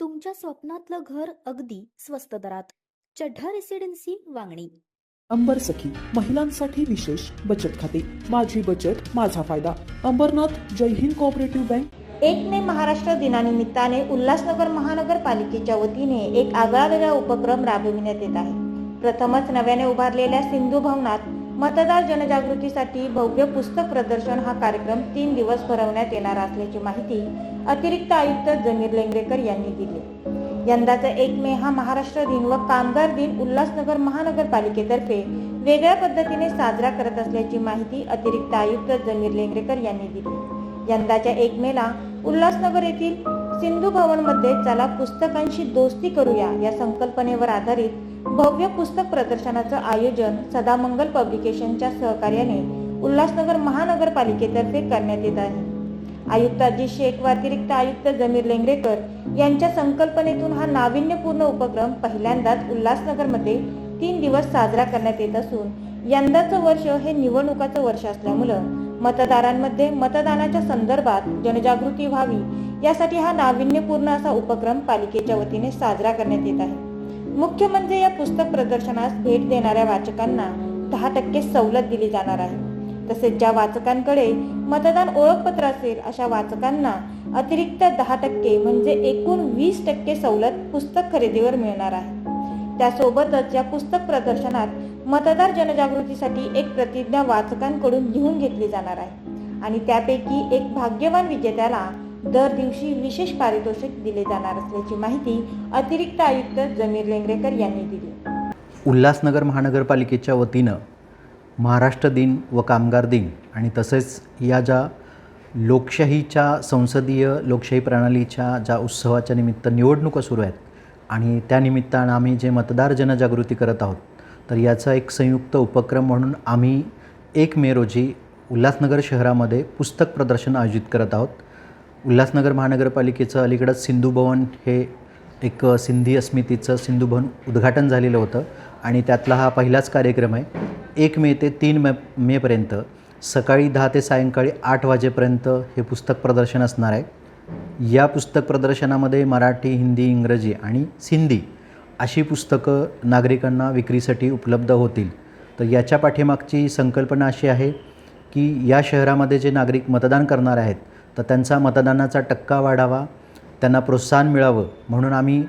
तुमच्या स्वप्नातलं घर अगदी स्वस्त दरात. चढ्ढा रेसिडेन्सी वांगणी. अंबर सखी महिलांसाठी विशेष बचत खाते. माझी बचत माझा फायदा. अंबरनाथ जय हिंद कोऑपरेटिव्ह बँक एक मे महाराष्ट्र दिनानिमित्ताने उल्हासनगर महानगरपालिकेच्या वतीने एक आगळावेगळा उपक्रम राबविण्यात येत आहे. प्रथमच नव्याने उभारलेल्या सिंधू भवनात मतदार जनजागृतीसाठी भव्य पुस्तक प्रदर्शन हा कार्यक्रम तीन दिवस भरवण्यात येणार असल्याची माहिती अतिरिक्त आयुक्त जमीर लेंगरेकर यांनी दिली. यंदाचा एक मे हा महाराष्ट्र दिन व कामगार दिन उल्हासनगर महानगरपालिकेतर्फे वेगळ्या पद्धतीने साजरा करत असल्याची माहिती अतिरिक्त आयुक्त जमीर लेंगरेकर यांनी दिली. यंदाच्या एक मेला उल्हासनगर येथील सिंधू भवनमध्ये चला पुस्तकांशी दोस्ती करूया या संकल्पनेवर आधारित भव्य पुस्तक प्रदर्शनाचं आयोजन सदामंगल पब्लिकेशनच्या सहकार्याने उल्हासनगर महानगरपालिकेतर्फे करण्यात येत आहे. आयुक्त अजित शेख व अतिरिक्त आयुक्त जमीर लेंगरेकर यांच्या संकल्पनेतून हा नाविन्यपूर्ण उपक्रम पहिल्यांदाच उल्हासनगरमध्ये तीन दिवस साजरा करण्यात येत असून यंदाचं वर्ष हे निवडणुकाचं वर्ष असल्यामुळं मतदारांमध्ये मतदानाच्या संदर्भात जनजागृती व्हावी यासाठी हा नाविन्यपूर्ण असा उपक्रम पालिकेच्या वतीने साजरा करण्यात येत आहे. मुख्य म्हणजे या पुस्तक प्रदर्शनास भेट देणाऱ्या वाचकांना दहा टक्के सवलत दिली जाणार आहे. तसेच ज्या वाचकांकडे मतदान ओळखपत्र असेल अशा वाचकांना अतिरिक्त दहा टक्के म्हणजे एकूण वीस टक्के सवलत पुस्तक खरेदीवर मिळणार आहे. त्यासोबतच या पुस्तक प्रदर्शनात मतदार जनजागृतीसाठी एक प्रतिज्ञा वाचकांकडून लिहून घेतली जाणार आहे. आणि त्यापैकी एक भाग्यवान विजेत्याला दर दिवशी विशेष पारितोषिक दिले जाणार असल्याची माहिती अतिरिक्त आयुक्त जमीर लेंगरेकर यांनी दिली. उल्हासनगर महानगरपालिकेच्या वतीनं महाराष्ट्र दिन व कामगार दिन आणि तसेच या ज्या लोकशाहीच्या संसदीय लोकशाही प्रणालीच्या ज्या उत्सवाच्या निमित्त निवडणुका सुरू आहेत आणि त्यानिमित्तानं आम्ही जे मतदार जनजागृती करत आहोत तर याचा एक संयुक्त उपक्रम म्हणून आम्ही एक मे रोजी उल्हासनगर शहरामध्ये पुस्तक प्रदर्शन आयोजित करत आहोत. उल्हासनगर महानगरपालिकेचं अलीकडंच सिंधू भवन हे एक सिंधी अस्मितीचं सिंधू भवन उद्घाटन झालेलं होतं आणि त्यातला हा पहिलाच कार्यक्रम आहे. एक मे ते तीन मे मेपर्यंत सकाळी दहा ते सायंकाळी आठ वाजेपर्यंत हे पुस्तक प्रदर्शन असणार आहे. या पुस्तक प्रदर्शनामध्ये मराठी हिंदी इंग्रजी आणि सिंधी अशी पुस्तकं नागरिकांना विक्रीसाठी उपलब्ध होतील. तर याच्या पाठीमागची संकल्पना अशी आहे की या शहरामध्ये जे नागरिक मतदान करणार आहेत तर त्यांचा मतदानाचा टक्का वाढावा त्यांना प्रोत्साहन मिळावं. म्हणून आम्ही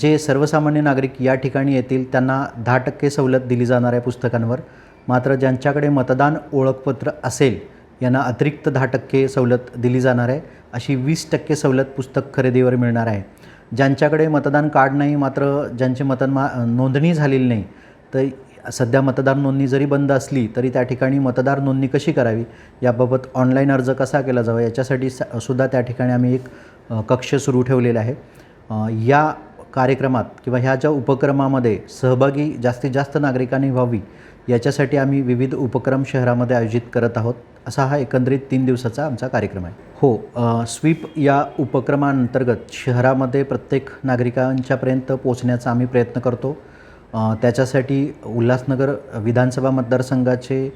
जे सर्वसामान्य नागरिक या ठिकाणी येतील त्यांना दहा टक्के सवलत दिली जाणार आहे पुस्तकांवर. मात्र ज्यांच्याकडे मतदान ओळखपत्र असेल यांना अतिरिक्त दहा टक्के सवलत दिली जाणार आहे. अशी वीस टक्के सवलत पुस्तक खरेदीवर मिळणार आहे. ज्यांच्याकडे मतदान कार्ड नाही मात्र ज्यांची मतमा नोंदणी झालेली नाही तर सध्या मतदार नोंदणी जरी बंद असली तरी त्या ठिकाणी मतदार नोंदणी कशी करावी? याबाबत ऑनलाईन अर्ज कसा केला जावा? याच्यासाठी स सुद्धा त्या ठिकाणी आम्ही एक कक्ष सुरू ठेवलेला आहे. या कार्यक्रमात किंवा ह्या ज्या उपक्रमामध्ये सहभागी जास्तीत जास्त नागरिकांनी व्हावी याच्यासाठी आम्ही विविध उपक्रम शहरामध्ये आयोजित करत आहोत. असा हा एकंदरीत तीन दिवसाचा आमचा कार्यक्रम आहे. हो स्वीप या उपक्रमांतर्गत शहरामध्ये प्रत्येक नागरिकांच्यापर्यंत पोचण्याचा आम्ही प्रयत्न करतो. त्याच्यासाठी उल्हासनगर विधानसभा मतदारसंघाचे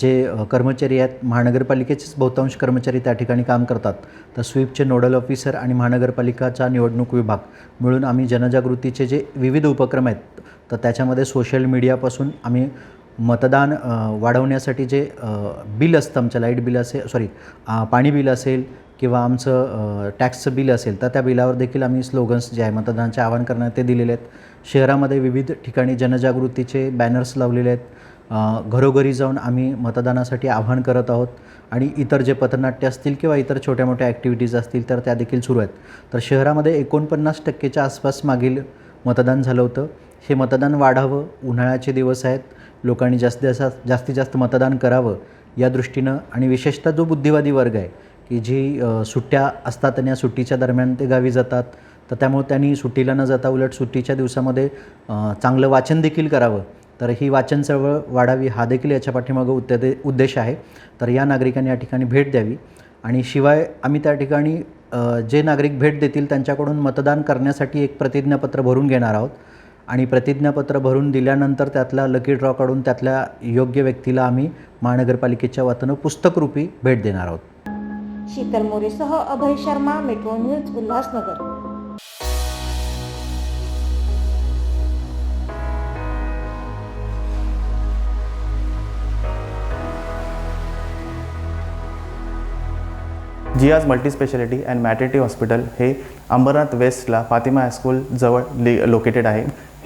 जे कर्मचारी आहेत महानगरपालिकेचेच बहुतांश कर्मचारी त्या ठिकाणी काम करतात. तर स्वीपचे नोडल ऑफिसर आणि महानगरपालिकाचा निवडणूक विभाग मिळून आम्ही जनजागृतीचे जे विविध उपक्रम आहेत तर त्याच्यामध्ये सोशल मीडियापासून आम्ही मतदान वाढवण्यासाठी जे बिल असतं आमचं लाइट बिल असेल सॉरी पाणी बिल असेल किंवा आमचं टॅक्सचं बिल असेल तर त्या बिलावर देखील आम्ही स्लोगन्स जे आहे मतदानाचे आवाहन करण्यात ते दिलेले आहेत. शहरामध्ये विविध ठिकाणी जनजागृतीचे बॅनर्स लावलेले आहेत. घरोघरी जाऊन आम्ही मतदानासाठी आवाहन करत आहोत. आणि इतर जे पथनाट्य असतील किंवा इतर छोट्या मोठ्या ॲक्टिव्हिटीज असतील तर त्या देखील सुरू आहेत. तर शहरामध्ये एकोणपन्नास टक्केच्या आसपास मागील मतदान झालं होतं. हे मतदान वाढावं उन्हाळ्याचे दिवस आहेत. लोकांनी जास्तीत जास्त जास्तीत जास्त मतदान करावं या दृष्टीनं आणि विशेषतः जो बुद्धिवादी वर्ग आहे की जी सुट्ट्या असतात आणि या सुट्टीच्या दरम्यान ते गावी जातात तर त्यामुळे त्यांनी सुट्टीला न जाता उलट सुट्टीच्या दिवसामध्ये चांगलं वाचन देखील करावं. तर ही वाचन चळवळ वाढावी हा देखील याच्या पाठीमागं उद्दे उद्देश आहे. तर या नागरिकांनी या ठिकाणी भेट द्यावी आणि शिवाय आम्ही त्या ठिकाणी जे नागरिक भेट देतील त्यांच्याकडून मतदान करण्यासाठी एक प्रतिज्ञापत्र भरून घेणार आहोत. आणि प्रतिज्ञापत्र भरून दिल्यानंतर त्यातला लकी ड्रॉ काढून त्यातल्या योग्य व्यक्तीला आम्ही महानगरपालिकेच्या वतीनं पुस्तकरूपी भेट देणार आहोत. शीतल मोरेसह अभय शर्मा मेट्रो न्यूज उल्हासनगर. जियाज मल्टीस्पेशालिटी अँड मॅटर्निटी हॉस्पिटल हे अंबरनाथ वेस्टला फातिमा हायस्कूल जवळ लि लोकेटेड आहे.